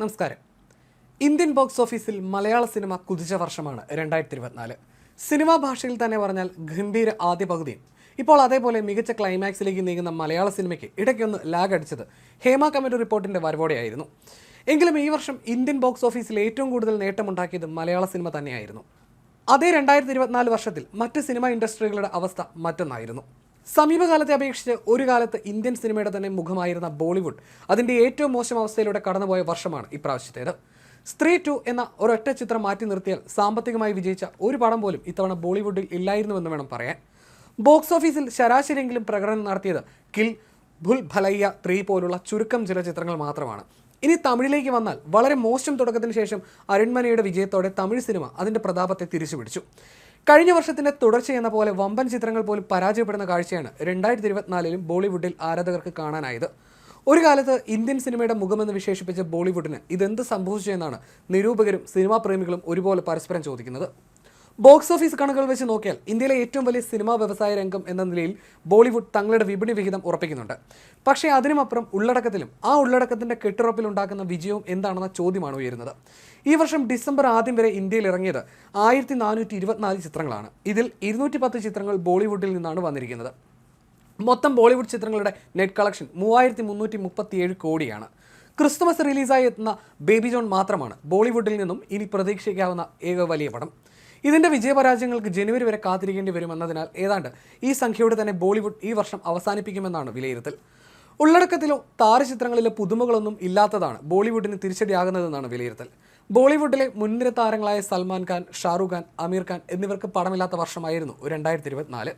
നമസ്കാരം. Indian box ഓഫീസിൽ മലയാള cinema കുതിച്ച വർഷമാണ് രണ്ടായിരത്തി ഇരുപത്തിനാല് സിനിമാ ഭാഷയിൽ തന്നെ പറഞ്ഞാൽ ഗംഭീര ആദ്യ പകുതിയും. ഇപ്പോൾ അതേപോലെ മികച്ച ക്ലൈമാക്സിലേക്ക് നീങ്ങുന്ന മലയാള സിനിമയ്ക്ക് ഇടയ്ക്കൊന്ന് ലാഗ് അടിച്ചത് ഹേമ കമ്മിറ്റി റിപ്പോർട്ടിന്റെ വരവോടെയായിരുന്നു. എങ്കിലും ഈ വർഷം ഇന്ത്യൻ ബോക്സ് ഓഫീസിൽ ഏറ്റവും കൂടുതൽ നേട്ടമുണ്ടാക്കിയത് മലയാള സിനിമ തന്നെയായിരുന്നു. അതേ രണ്ടായിരത്തി ഇരുപത്തിനാല് വർഷത്തിൽ മറ്റ് സിനിമാ ഇൻഡസ്ട്രികളുടെ അവസ്ഥ മറ്റൊന്നായിരുന്നു. സമീപകാലത്തെ അപേക്ഷിച്ച് ഒരു കാലത്ത് ഇന്ത്യൻ സിനിമയുടെ തന്നെ മുഖമായിരുന്ന ബോളിവുഡ് അതിന്റെ ഏറ്റവും മോശം അവസ്ഥയിലൂടെ കടന്നുപോയ വർഷമാണ് ഇപ്രാവശ്യത്തേത്. സ്ത്രീ ടു എന്ന ഒരൊറ്റ ചിത്രം മാറ്റി നിർത്തിയാൽ സാമ്പത്തികമായി വിജയിച്ച ഒരു പടം പോലും ഇത്തവണ ബോളിവുഡിൽ ഇല്ലായിരുന്നുവെന്ന് വേണം പറയാൻ. ബോക്സ് ഓഫീസിൽ ശരാശരിയെങ്കിലും പ്രകടനം നടത്തിയത് കിൽ ഭുൽ ഭലയ്യ ത്രീ പോലുള്ള ചുരുക്കം ചില ചിത്രങ്ങൾ മാത്രമാണ്. ഇനി തമിഴിലേക്ക് വന്നാൽ വളരെ മോശം തുടക്കത്തിന് ശേഷം അരുൺമനയുടെ വിജയത്തോടെ തമിഴ് സിനിമ അതിന്റെ പ്രതാപത്തെ തിരിച്ചുപിടിച്ചു. കഴിഞ്ഞ വർഷത്തിന്റെ തുടർച്ചയെന്ന പോലെ വമ്പൻ ചിത്രങ്ങൾ പോലും പരാജയപ്പെടുന്ന കാഴ്ചയാണ് രണ്ടായിരത്തി ഇരുപത്തിനാലിലും ബോളിവുഡിൽ ആരാധകർക്ക് കാണാനായത്. ഒരു കാലത്ത് ഇന്ത്യൻ സിനിമയുടെ മുഖമെന്ന് വിശേഷിപ്പിച്ച ബോളിവുഡിന് ഇതെന്ത് സംഭവിച്ചു എന്നാണ് നിരൂപകരും സിനിമാ പ്രേമികളും ഒരുപോലെ പരസ്പരം ചോദിക്കുന്നത്. ബോക്സ് ഓഫീസ് കണക്കുകൾ വെച്ച് നോക്കിയാൽ ഇന്ത്യയിലെ ഏറ്റവും വലിയ സിനിമാ വ്യവസായ രംഗം എന്ന നിലയിൽ ബോളിവുഡ് തങ്ങളുടെ വിപണി വിഹിതം ഉറപ്പിക്കുന്നുണ്ട്. പക്ഷേ അതിനുമപ്പുറം ഉള്ളടക്കത്തിലും ആ ഉള്ളടക്കത്തിന്റെ കെട്ടുറപ്പിൽ ഉണ്ടാക്കുന്ന വിജയവും എന്താണെന്ന ചോദ്യമാണ് ഉയരുന്നത്. ഈ വർഷം ഡിസംബർ ആദ്യം വരെ ഇന്ത്യയിൽ ഇറങ്ങിയത് ആയിരത്തി നാനൂറ്റി ഇരുപത്തിനാല് ചിത്രങ്ങളാണ്. ഇതിൽ ഇരുന്നൂറ്റി പത്ത് ചിത്രങ്ങൾ ബോളിവുഡിൽ നിന്നാണ് വന്നിരിക്കുന്നത്. മൊത്തം ബോളിവുഡ് ചിത്രങ്ങളുടെ നെറ്റ് കളക്ഷൻ മൂവായിരത്തി മുന്നൂറ്റി മുപ്പത്തിയേഴ് കോടിയാണ്. ക്രിസ്തുമസ് റിലീസായി എത്തുന്ന ബേബി ജോൺ മാത്രമാണ് ബോളിവുഡിൽ നിന്നും ഇനി പ്രതീക്ഷിക്കാവുന്ന ഏക വലിയ പടം. ഇതിന്റെ വിജയപരാജയങ്ങൾക്ക് ജനുവരി വരെ കാത്തിരിക്കേണ്ടി വരുമെന്നതിനാൽ ഏതാണ്ട് ഈ സംഖ്യയോടെ തന്നെ ബോളിവുഡ് ഈ വർഷം അവസാനിപ്പിക്കുമെന്നാണ് വിലയിരുത്തൽ. ഉള്ളടക്കത്തിലോ താരചിത്രങ്ങളിലോ പുതുമകളൊന്നും ഇല്ലാത്തതാണ് ബോളിവുഡിന് തിരിച്ചടിയാകുന്നതെന്നാണ് വിലയിരുത്തൽ. ബോളിവുഡിലെ മുൻനിര താരങ്ങളായ സൽമാൻ ഖാൻ ഷാറുഖ് ഖാൻ അമീർ ഖാൻ എന്നിവർക്ക് പടമില്ലാത്ത വർഷമായിരുന്നു രണ്ടായിരത്തി ഇരുപത്തിനാല്.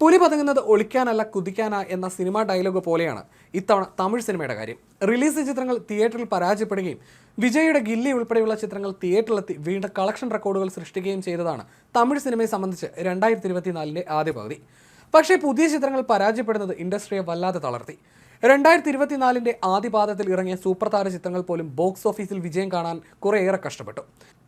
പുലി പതുങ്ങുന്നത് ഒളിക്കാനല്ല കുതിക്കാനാ എന്ന സിനിമാ ഡയലോഗ് പോലെയാണ് ഇത്തവണ തമിഴ് സിനിമയുടെ കാര്യം. റിലീസ് ചിത്രങ്ങൾ തിയേറ്ററിൽ പരാജയപ്പെടുകയും വിജയുടെ ഗില്ലി ഉൾപ്പെടെയുള്ള ചിത്രങ്ങൾ തിയേറ്ററിലെത്തി വീണ്ടും കളക്ഷൻ റെക്കോർഡുകൾ സൃഷ്ടിക്കുകയും ചെയ്തതാണ് തമിഴ് സിനിമയെ സംബന്ധിച്ച് രണ്ടായിരത്തി ഇരുപത്തിനാലിന്റെ ആദ്യ പകുതി. പക്ഷേ പുതിയ ചിത്രങ്ങൾ പരാജയപ്പെടുന്നത് ഇൻഡസ്ട്രിയെ വല്ലാതെ തളർത്തി. രണ്ടായിരത്തി ഇരുപത്തിനാലിന്റെ ആദ്യപാദത്തിൽ ഇറങ്ങിയ സൂപ്പർ താര ചിത്രങ്ങൾ പോലും ബോക്സ് ഓഫീസിൽ വിജയം കാണാൻ കുറേയേറെ കഷ്ടപ്പെട്ടു.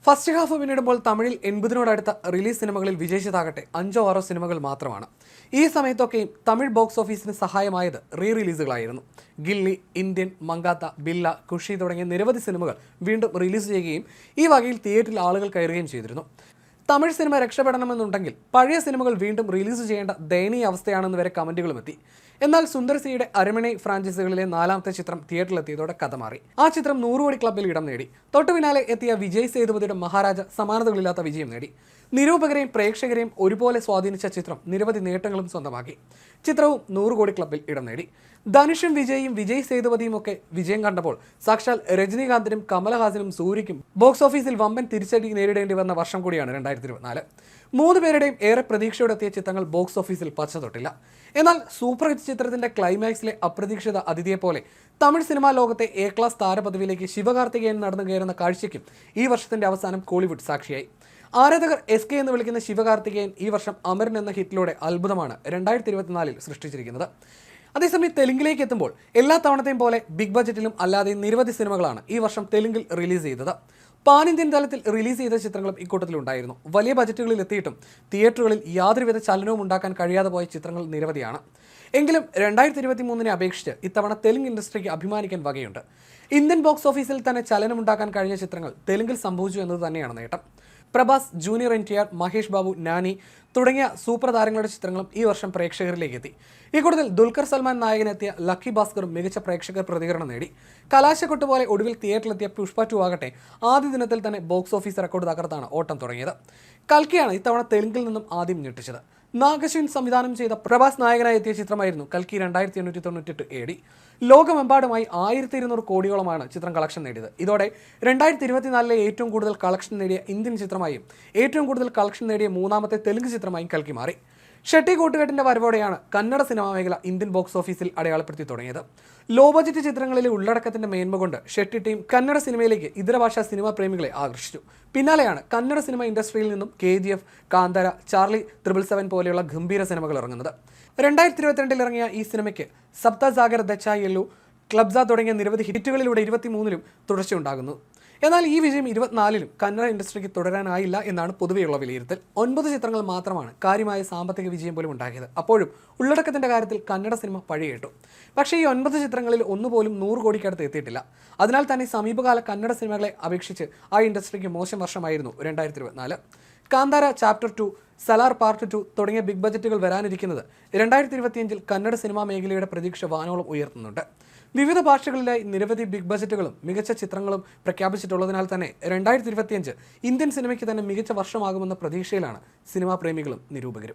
ഫസ്റ്റ് ഹാഫ് പിന്നിടുമ്പോൾ തമിഴിൽ എൺപതിനോടടുത്ത റിലീസ് സിനിമകളിൽ വിജയിച്ചതാകട്ടെ അഞ്ചോ ആറോ സിനിമകൾ മാത്രമാണ്. ഈ സമയത്തൊക്കെയും തമിഴ് ബോക്സ് ഓഫീസിന് സഹായമായത് റീ റിലീസുകളായിരുന്നു ഗില്ലി ഇന്ത്യൻ മങ്കാത്ത ബില്ല കുഷി തുടങ്ങിയ നിരവധി സിനിമകൾ വീണ്ടും റിലീസ് ചെയ്യുകയും ഈ വകയിൽ തിയേറ്ററിൽ ആളുകൾ കയറുകയും ചെയ്തിരുന്നു. തമിഴ് സിനിമ രക്ഷപ്പെടണമെന്നുണ്ടെങ്കിൽ പഴയ സിനിമകൾ വീണ്ടും റിലീസ് ചെയ്യേണ്ട ദയനീയ അവസ്ഥയാണെന്ന് വരെ കമന്റുകളും എത്തി. എന്നാൽ സുന്ദർ സിയുടെ അരമണി ഫ്രാഞ്ചൈസികളിലെ നാലാമത്തെ ചിത്രം തിയേറ്ററിലെത്തിയതോടെ കഥ മാറി. ആ ചിത്രം നൂറുകോടി ക്ലബിൽ ഇടം നേടി. തൊട്ടു പിന്നാലെ എത്തിയ വിജയ് സേതുപതിയുടെ മഹാരാജ സമാനതകളില്ലാത്ത വിജയം നേടി. നിരൂപകരെയും പ്രേക്ഷകരെയും ഒരുപോലെ സ്വാധീനിച്ച ചിത്രം നിരവധി നേട്ടങ്ങളും സ്വന്തമാക്കി. ചിത്രവും നൂറ് കോടി ക്ലബ്ബിൽ ഇടം നേടി. ധനുഷും വിജയും വിജയ് സേതുപതിയും ഒക്കെ വിജയം കണ്ടപ്പോൾ സാക്ഷാൽ രജനീകാന്തിനും കമലഹാസനും സൂര്യക്കും ബോക്സ് ഓഫീസിൽ വമ്പൻ തിരിച്ചടി നേരിടേണ്ടി വന്ന വർഷം കൂടിയാണ് രണ്ടായിരത്തി ഇരുപത്തിനാല് മൂന്ന് പേരുടെയും ഏറെ പ്രതീക്ഷയോടെ എത്തിയ ചിത്രങ്ങൾ ബോക്സ് ഓഫീസിൽ പച്ച തൊട്ടില്ല എന്നാൽ സൂപ്പർ ഹിറ്റ് ചിത്രത്തിന്റെ ക്ലൈമാക്സിലെ അപ്രതീക്ഷിത അതിഥിയെ പോലെ തമിഴ് സിനിമാ ലോകത്തെ എ ക്ലാസ് താരപദവിയിലേക്ക് ശിവകാർത്തികേയൻ നടന്നു കയറുന്ന കാഴ്ചയ്ക്കും ഈ വർഷത്തിന്റെ അവസാനം കോളിവുഡ് സാക്ഷിയായി. ആരാധകർ എസ് കെ എന്ന് വിളിക്കുന്ന ശിവകാർത്തികേയൻ ഈ വർഷം അമരൻ എന്ന ഹിറ്റിലൂടെ അത്ഭുതമാണ് രണ്ടായിരത്തി ഇരുപത്തിനാലിൽ സൃഷ്ടിച്ചിരിക്കുന്നത്. അതേസമയം തെലുങ്കിലേക്ക് എത്തുമ്പോൾ എല്ലാ തവണത്തെയും പോലെ ബിഗ് ബജറ്റിലും അല്ലാതെ നിരവധി സിനിമകളാണ് ഈ വർഷം തെലുങ്കിൽ റിലീസ് ചെയ്തത്. പാൻ ഇന്ത്യൻ തലത്തിൽ റിലീസ് ചെയ്ത ചിത്രങ്ങളും ഇക്കൂട്ടത്തിലുണ്ടായിരുന്നു വലിയ ബജറ്റുകളിൽ എത്തിയിട്ടും തിയേറ്ററുകളിൽ യാതൊരുവിധ ചലനവും ഉണ്ടാക്കാൻ കഴിയാതെ പോയ ചിത്രങ്ങൾ നിരവധിയാണ്. എങ്കിലും രണ്ടായിരത്തി ഇരുപത്തി മൂന്നിനെ അപേക്ഷിച്ച് ഇത്തവണ തെലുങ്ക് ഇൻഡസ്ട്രിക്ക് അഭിമാനിക്കാൻ വകയുണ്ട്. ഇന്ത്യൻ ബോക്സ് ഓഫീസിൽ തന്നെ ചലനമുണ്ടാക്കാൻ കഴിഞ്ഞ ചിത്രങ്ങൾ തെലുങ്കിൽ സംഭവിച്ചു എന്നത് തന്നെയാണ് നേട്ടം. Prabhas junior N T R Mahesh Babu Nani തുടങ്ങിയ സൂപ്പർ താരങ്ങളുടെ ചിത്രങ്ങളും ഈ വർഷം പ്രേക്ഷകരിലേക്ക് എത്തി ഈ കൂട്ടത്തിൽ ദുൽഖർ സൽമാൻ നായകനെത്തിയ ലക്കി ഭാസ്കറും മികച്ച പ്രേക്ഷകർ പ്രതികരണം നേടി. കലാശക്കൊട്ട് പോലെ ഒടുവിൽ തിയേറ്ററിലെത്തിയ പുഷ്പ ടു ആകട്ടെ ആദ്യ ദിനത്തിൽ തന്നെ ബോക്സ് ഓഫീസ് റെക്കോർഡ് തകർത്താണ് ഓട്ടം തുടങ്ങിയത്. കൽക്കിയാണ് ഇത്തവണ തെലുങ്കിൽ നിന്നും ആദ്യം ഞെട്ടിച്ചത്. നാഗശ്വിൻ സംവിധാനം ചെയ്ത പ്രഭാസ് നായകനായി എത്തിയ ചിത്രമായിരുന്നു കൽക്കി രണ്ടായിരത്തി എണ്ണൂറ്റി തൊണ്ണൂറ്റെട്ട് എ ഡി. ലോകമെമ്പാടുമായി ആയിരത്തി ഇരുന്നൂറ് കോടിയോളമാണ് ചിത്രം കളക്ഷൻ നേടിയത്. ഇതോടെ രണ്ടായിരത്തി ഇരുപത്തിനാലിലെ ഏറ്റവും കൂടുതൽ കളക്ഷൻ നേടിയ ഇന്ത്യൻ ചിത്രമായും ഏറ്റവും കൂടുതൽ കളക്ഷൻ നേടിയ മൂന്നാമത്തെ തെലുങ്ക് ചിത്രമായും കൽക്കി മാറി. ഷെട്ടി കൂട്ടുകെട്ടിന്റെ വരവോടെയാണ് കന്നഡ സിനിമാ മേഖല ഇന്ത്യൻ ബോക്സ് ഓഫീസിൽ അടയാളപ്പെടുത്തി തുടങ്ങിയത്. ലോ ബജറ്റ് ചിത്രങ്ങളിലെ ഉള്ളടക്കത്തിന്റെ മേന്മ കൊണ്ട് ഷെട്ടി ടീം കന്നഡ സിനിമയിലേക്ക് ഇതര ഭാഷാ സിനിമാ പ്രേമികളെ ആകർഷിച്ചു. പിന്നാലെയാണ് കന്നഡ സിനിമ ഇൻഡസ്ട്രിയിൽ നിന്നും K G F Kantara Charlie triple seven പോലെയുള്ള ഗംഭീര സിനിമകൾ ഇറങ്ങുന്നത്. രണ്ടായിരത്തി ഇരുപത്തിരണ്ടിൽ ഇറങ്ങിയ ഈ സിനിമയ്ക്ക് സപ്ത സാഗർ ദച്ചായി യെല്ലു ക്ലബ്സ തുടങ്ങിയ നിരവധി ഹിറ്റുകളിലൂടെ ഇരുപത്തിമൂന്നിലും തുടർച്ചയുണ്ടാകുന്നു. എന്നാൽ ഈ വിജയം ഇരുപത്തിനാലിലും കന്നഡ ഇൻഡസ്ട്രിക്ക് തുടരാനായില്ല എന്നാണ് പൊതുവെയുള്ള വിലയിരുത്തൽ. ഒൻപത് ചിത്രങ്ങൾ മാത്രമാണ് കാര്യമായ സാമ്പത്തിക വിജയം പോലും ഉണ്ടാക്കിയത്. അപ്പോഴും ഉള്ളടക്കത്തിന്റെ കാര്യത്തിൽ കന്നഡ സിനിമ പഴിയേട്ടു പക്ഷേ ഈ ഒൻപത് ചിത്രങ്ങളിൽ ഒന്നുപോലും നൂറ് കോടിക്കടുത്ത് എത്തിയിട്ടില്ല. അതിനാൽ തന്നെ സമീപകാല കന്നഡ സിനിമകളെ അപേക്ഷിച്ച് ആ ഇൻഡസ്ട്രിക്ക് മോശം വർഷമായിരുന്നു രണ്ടായിരത്തി Kantara chapter two Salaar part two തുടങ്ങിയ ബിഗ് ബജറ്റുകൾ വരാനിരിക്കുന്നത്. രണ്ടായിരത്തി ഇരുപത്തിയഞ്ചിൽ കന്നഡ സിനിമാ മേഖലയുടെ പ്രതീക്ഷ വാനോളം ഉയർത്തുന്നുണ്ട്. വിവിധ ഭാഷകളിലായി നിരവധി ബിഗ് ബജറ്റുകളും മികച്ച ചിത്രങ്ങളും പ്രഖ്യാപിച്ചിട്ടുള്ളതിനാൽ തന്നെ രണ്ടായിരത്തി ഇരുപത്തിയഞ്ച് ഇന്ത്യൻ സിനിമയ്ക്ക് തന്നെ മികച്ച വർഷമാകുമെന്ന പ്രതീക്ഷയിലാണ് സിനിമാ പ്രേമികളും നിരൂപകരും.